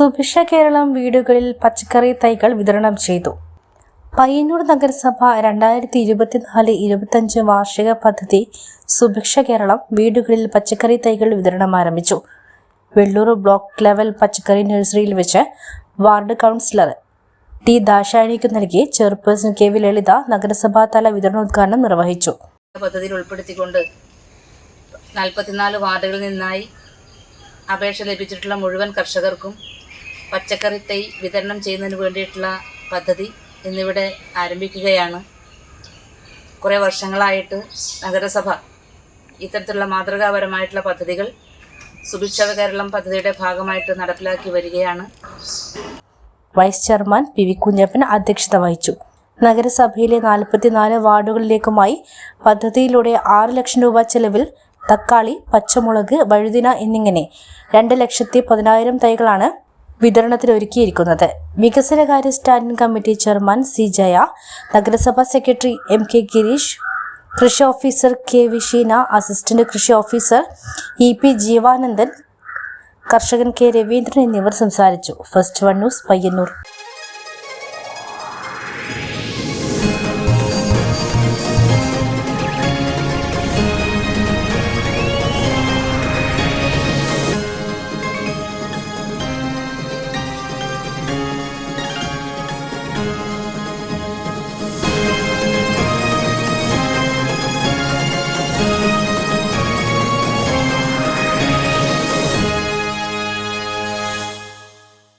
സുഭിക്ഷ കേരളം വീടുകളിൽ പച്ചക്കറി തൈകൾ വിതരണം ചെയ്തു. പയ്യന്നൂർ നഗരസഭ രണ്ടായിരത്തി ഇരുപത്തിനാല് ഇരുപത്തഞ്ച് വാർഷിക പദ്ധതി സുഭിക്ഷ കേരളം വീടുകളിൽ പച്ചക്കറി തൈകൾ വിതരണം ആരംഭിച്ചു. വെള്ളൂർ ബ്ലോക്ക് ലെവൽ പച്ചക്കറി നഴ്സറിയിൽ വെച്ച് വാർഡ് കൗൺസിലർ ടി ദാശാണിക്ക് നൽകി ചെയർപേഴ്സൺ കെ വി ലളിത നഗരസഭാ തല വിതരണോദ്ഘാടനം നിർവഹിച്ചു. പദ്ധതിയിൽ ഉൾപ്പെടുത്തിക്കൊണ്ട് നാൽപ്പത്തിനാല് വാർഡുകളിൽ നിന്നായി അപേക്ഷ ലഭിച്ചിട്ടുള്ള മുഴുവൻ കർഷകർക്കും പച്ചക്കറി തൈ വിതരണം ചെയ്യുന്നതിന് വേണ്ടിയിട്ടുള്ള പദ്ധതി ഇന്നിവിടെ ആരംഭിക്കുകയാണ്. കുറേ വർഷങ്ങളായിട്ട് നഗരസഭ ഇത്തരത്തിലുള്ള മാതൃകാപരമായിട്ടുള്ള പദ്ധതികൾ സുഭിക്ഷവ കേരളം പദ്ധതിയുടെ ഭാഗമായിട്ട് നടപ്പിലാക്കി വരികയാണ്. Vice chairman P V Kunhappan അധ്യക്ഷത വഹിച്ചു. നഗരസഭയിലെ നാൽപ്പത്തിനാല് വാർഡുകളിലേക്കുമായി പദ്ധതിയിലൂടെ ആറ് ലക്ഷം രൂപ ചെലവിൽ തക്കാളി പച്ചമുളക് വഴുതിന എന്നിങ്ങനെ രണ്ട് ലക്ഷത്തി പതിനായിരം തൈകളാണ് വിതരണത്തിന് ഒരുക്കിയിരിക്കുന്നത് വികസനകാര്യ standing committee chairman C Jaya നഗരസഭാ സെക്രട്ടറി എം കെ ഗിരീഷ് കൃഷി officer K V Sheena assistant കൃഷി ഓഫീസർ ഇ പി ജീവാനന്ദൻ കർഷകൻ കെ രവീന്ദ്രൻ എന്നിവർ സംസാരിച്ചു. First one news Payyanur.